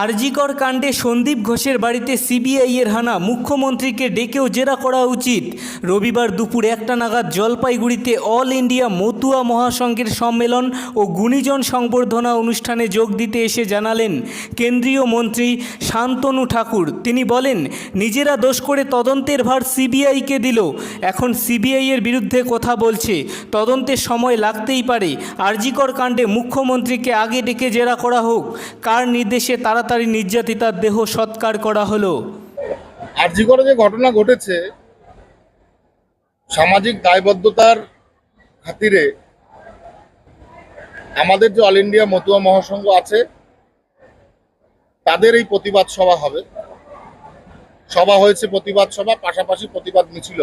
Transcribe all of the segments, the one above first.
আরজিকর কাণ্ডে সন্দীপ ঘোষের বাড়িতে সিবিআইয়ের হানা, মুখ্যমন্ত্রীকে ডেকেও জেরা করা উচিত। রবিবার দুপুর একটা নাগাদ জলপাইগুড়িতে অল ইন্ডিয়া মতুয়া মহাসংঘের সম্মেলন ও গুণীজন সংবর্ধনা অনুষ্ঠানে যোগ দিতে এসে জানালেন কেন্দ্রীয় মন্ত্রী শান্তনু ঠাকুর। তিনি বলেন, নিজেরা দোষ করে তদন্তের ভার সিবিআইকে দিল। এখন সিবিআইয়ের বিরুদ্ধে কথা বলছে। তদন্তের সময় লাগতেই পারে। আরজিকর কাণ্ডে মুখ্যমন্ত্রীকে আগে ডেকে জেরা করা হোক। কার নির্দেশে তাড়াতাড়ি নির্যাতিতার দেহ সৎকার করা হলো। আরজি করে যে ঘটনা ঘটেছে, সামাজিক দায়বদ্ধতার খাতিরে আমাদের যে অল ইন্ডিয়া মতুয়া মহাসংঘ আছে, তাদের এই প্রতিবাদ সভা হবে। সভা হয়েছে প্রতিবাদ সভা, পাশাপাশি প্রতিবাদ মিছিল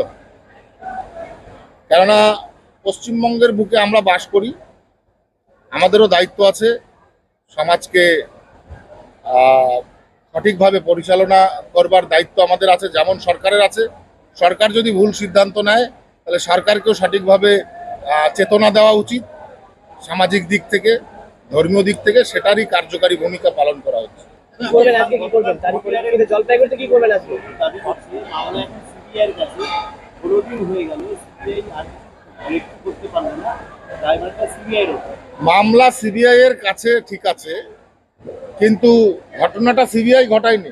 কেননা, পশ্চিমবঙ্গের বুকে আমরা বাস করি, আমাদেরও দায়িত্ব আছে সমাজকে সঠিকভাবে পরিচালনা করবার দায়িত্ব আমাদের আছে যেমন সরকারের আছে। সরকার যদি ভুল সিদ্ধান্ত নেয় তাহলে সরকারকেও সঠিকভাবে চেতনা দেওয়া উচিত সামাজিক দিক থেকে ধর্মীয় দিক থেকে সেটারই কার্যকারী ভূমিকা পালন করা হয়ে ওপর মামলা সিবিআই এর কাছে ঠিক আছে কিন্তু ঘটনাটা সিবিআই ঘটায়নি।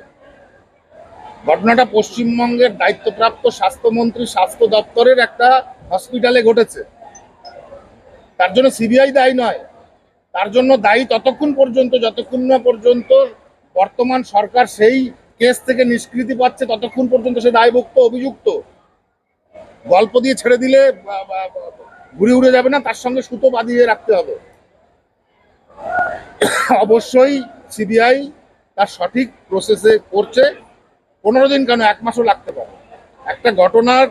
ঘটনাটা পশ্চিমবঙ্গের দায়িত্বপ্রাপ্ত স্বাস্থ্যমন্ত্রী, স্বাস্থ্য দপ্তরের একটা হসপিটালে ঘটেছে। তার জন্য সিবিআই দায়ী নয়। তার জন্য দায়ী ততক্ষণ পর্যন্ত, যতক্ষণ না পর্যন্ত বর্তমান সরকার সেই কেস থেকে নিষ্কৃতি পাচ্ছে, ততক্ষণ পর্যন্ত সে দায়ভুক্ত, অভিযুক্ত। গল্প দিয়ে ছেড়ে দিলে ঘুরে উড়ে যাবে না, তার সঙ্গে সুতো বাঁধিয়ে রাখতে হবে। অবশ্যই সিবিআই তার সঠিক প্রসেসে করছে। পনেরো দিন কেন? এক মাসও লাগতে পারে। একটা ঘটনার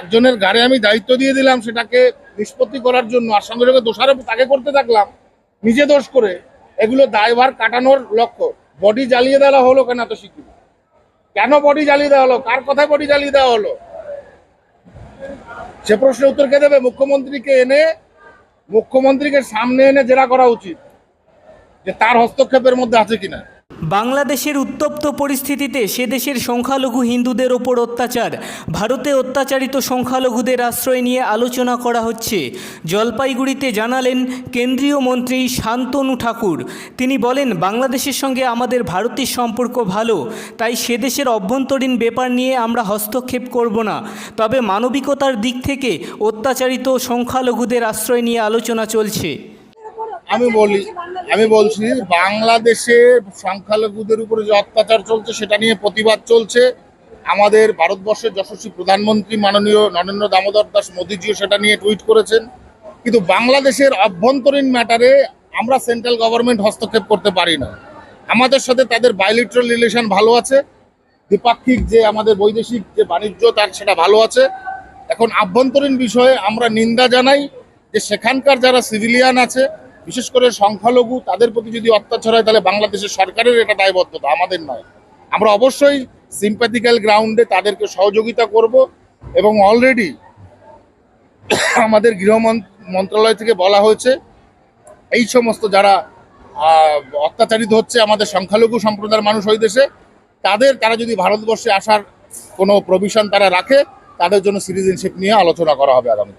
একজনের গাড়ি আমি দায়িত্ব দিয়ে দিলাম সেটাকে নিষ্পত্তি করার জন্য। আর সঙ্গে সঙ্গে দোষারোপ তাকে করতে থাকলাম। নিজে দোষ করে এগুলো দায়ভার কাটানোর লক্ষ্য। বডি জ্বালিয়ে দেওয়া হলো কেন এত শিখি কেন বডি জ্বালিয়ে দেওয়া হলো? কার কথায় বডি জ্বালিয়ে দেওয়া হলো? সে প্রশ্নের উত্তর কে দেবে? মুখ্যমন্ত্রীকে এনে, মুখ্যমন্ত্রীকে সামনে এনে জেরা করা উচিত। যে তার হস্তক্ষেপের মধ্যে আছে কিনা? বাংলাদেশের উত্তপ্ত পরিস্থিতিতে সে দেশের সংখ্যালঘু হিন্দুদের ওপর অত্যাচার। ভারতে অত্যাচারিত সংখ্যালঘুদের আশ্রয় নিয়ে আলোচনা করা হচ্ছে। জলপাইগুড়িতে জানালেন কেন্দ্রীয় মন্ত্রী শান্তনু ঠাকুর। তিনি বলেন বাংলাদেশের সঙ্গে আমাদের ভারতের সম্পর্ক ভালো তাই সে দেশের অভ্যন্তরীণ ব্যাপার নিয়ে আমরা হস্তক্ষেপ করব না। তবে মানবিকতার দিক থেকে অত্যাচারিত সংখ্যালঘুদের আশ্রয় নিয়ে আলোচনা চলছে। আমি বলি আমি বলছি, বাংলাদেশে সংখ্যালঘুদের উপরে যে অত্যাচার চলছে, সেটা নিয়ে প্রতিবাদ চলছে। আমাদের ভারতবর্ষের যশস্বী প্রধানমন্ত্রী মাননীয় নরেন্দ্র দামোদর দাস মোদীজিও সেটা নিয়ে টুইট করেছেন। কিন্তু বাংলাদেশের অভ্যন্তরীণ ম্যাটারে আমরা সেন্ট্রাল গভর্নমেন্ট হস্তক্ষেপ করতে পারি না। আমাদের সাথে তাদের বাইলিটারাল রিলেশন ভালো আছে। দ্বিপাক্ষিক যে আমাদের বৈদেশিক যে বাণিজ্য, তার সেটা ভালো আছে। এখন আভ্যন্তরীণ বিষয়ে আমরা নিন্দা জানাই যে সেখানকার যারা সিভিলিয়ান আছে বিশেষ করে সংখ্যালঘু, তাদের প্রতি যদি অত্যাচার হয়, তাহলে বাংলাদেশের সরকারের এটা দায়বদ্ধতা, আমাদের নয়। আমরা অবশ্যই সিম্প্যাথিক্যাল গ্রাউন্ডে তাদেরকে সহযোগিতা করব এবং অলরেডি আমাদের গৃহ মন্ত্রণালয় থেকে বলা হয়েছে, এই সমস্ত যারা অত্যাচারিত হচ্ছে আমাদের সংখ্যালঘু সম্প্রদায়ের মানুষ ওই দেশে, তাদের, তারা যদি ভারতবর্ষে আসার কোনো প্রভিশন তারা রাখে, তাদের জন্য সিটিজেনশিপ নিয়ে আলোচনা করা হবে আগামী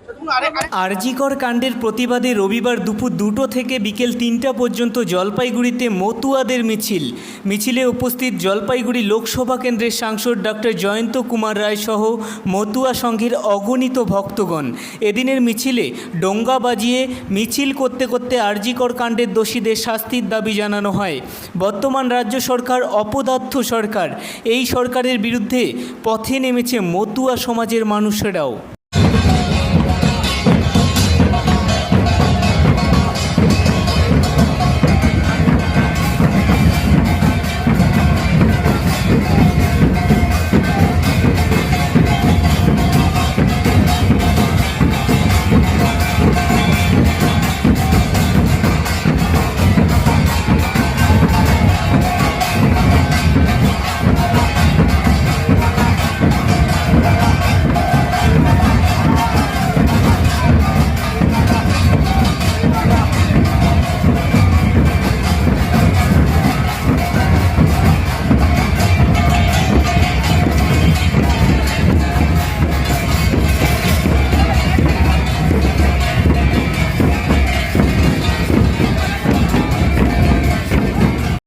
আরজিকর কাণ্ডের প্রতিবাদে রবিবার দুপুর দুটো থেকে বিকেল তিনটা পর্যন্ত জলপাইগুড়িতে মতুয়াদের মিছিল। মিছিলে উপস্থিত জলপাইগুড়ি লোকসভা কেন্দ্রের সাংসদ ডক্টর জয়ন্ত কুমার রায় সহ মতুয়া সংঘের অগণিত ভক্তগণ। এদিনের মিছিলে ডোঙ্গা বাজিয়ে মিছিল করতে করতে আরজিকর কাণ্ডের দোষীদের শাস্তির দাবি জানানো হয়। বর্তমান রাজ্য সরকার অপদার্থ সরকার। এই সরকারের বিরুদ্ধে পথে নেমেছে মতুয়া সমাজের মানুষেরাও।